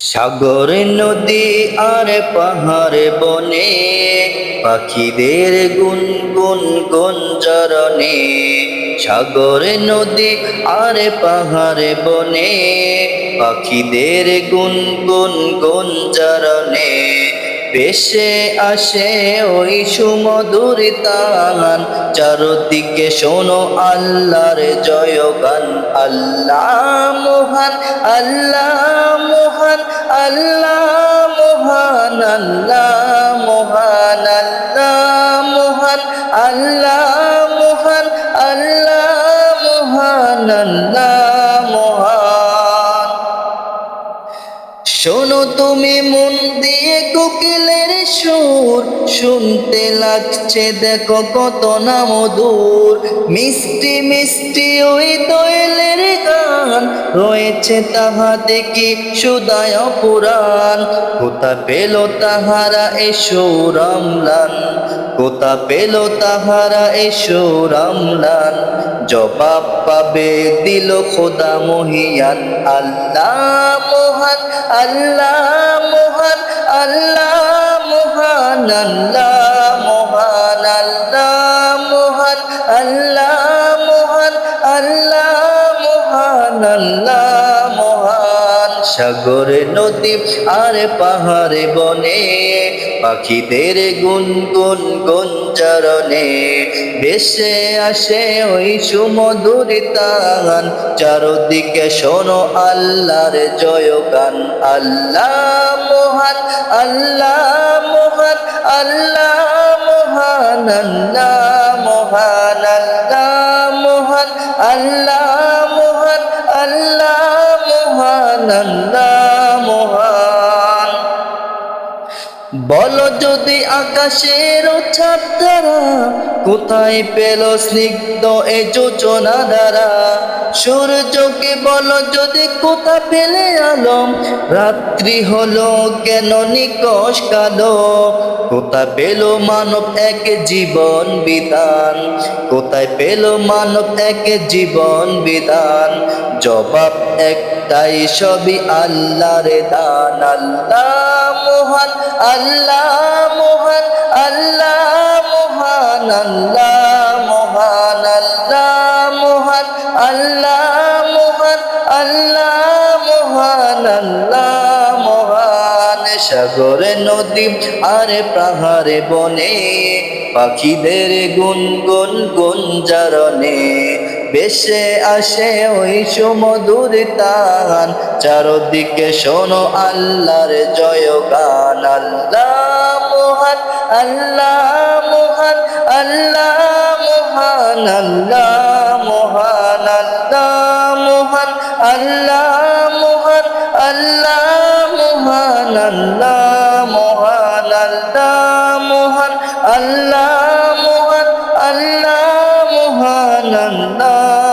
সাগর, নদী আর পাহাড় বনে, পাখিদের গুন গুন গুঞ্জরণে সাগর, নদী আর পাহাড় বনে, পাখিদের গুন গুন গুঞ্জরণে পেশে আসে ওই সুমধুর তান চারদিকে শোনো আল্লাহর জয়গান। আল্লাহ মহান আল্লাহ মহান, আল্লাহ মোহান আল্লাহ মোহান, আল্লাহ মহান আল্লাহ মহান আল্লাহ মহান, আল্লাহ তুমি মন দিয়ে কোকিলের সুর শুনতে লাগছে, দেখো কত না মধুর। মিষ্টি মিষ্টি ওই দোয়েলের গান, রয়েছে তাহাতে কি সুদায় পুরাণ কোথা পেল তাহারা এসো রামলান কোথা পেল তাহারা এসো রামলান জবাব পাবে দিল খোদা মহিয়ান। আল্লাহ মহান আল্লাহ মহান আল্লাহ মহান আল্লাহ মহান আল্লাহ মহান আল্লাহ মহান আল্লাহ মহান, আল্লাহ সাগরে নদী আর পাহাড়ে বনে, পাখিদের গুন গুন গুঞ্জরণে বেশে আসে ওই সুমধুর তান চারদিকে শোনো আল্লাহর জয়গান। আল্লাহ মহান আল্লাহ মহান আল্লাহ মহান, আল্লাহ আল্লাহ মহান। বলো যদি আকাশের ছাপ দ্বারা কোথায় পেল স্নিগ্ধ এ যোচনা দ্বারা? সূর্যকে বলো যদি কোথা পেলে আলম রাত্রি হলো কেন নিকশ কালো? কোথা পেল মানব এক জীবন বিধান? কোথায় পেল মানব এক জীবন বিধান? জবাব একটাই সবই আল্লাহর দান। আল্লাহ মহান আল্লাহ মহান আল্লাহ মহান আল্লাহ মহান আল্লাহ মহান আল্লাহ মহান আল্লাহ মহান আল্লাহ মহান। সাগরে, নদী আর পাহাড়ে বনে পাখিদের গুন গুন গুঞ্জরণে বেশে আসে ওই সুমধুর তান। চারদিকে শোনো আল্লাহর জয় গান আল্লাহ মোহান আল্লাহ মোহান আল্লাহ মোহান আল্লাহ মোহান আল্লাহ মোহান আল্লাহ মোহান আল্লাহ মোহান আল্লাহ মোহান আল্লাহ মোহান, আল্লাহ আল্লাহ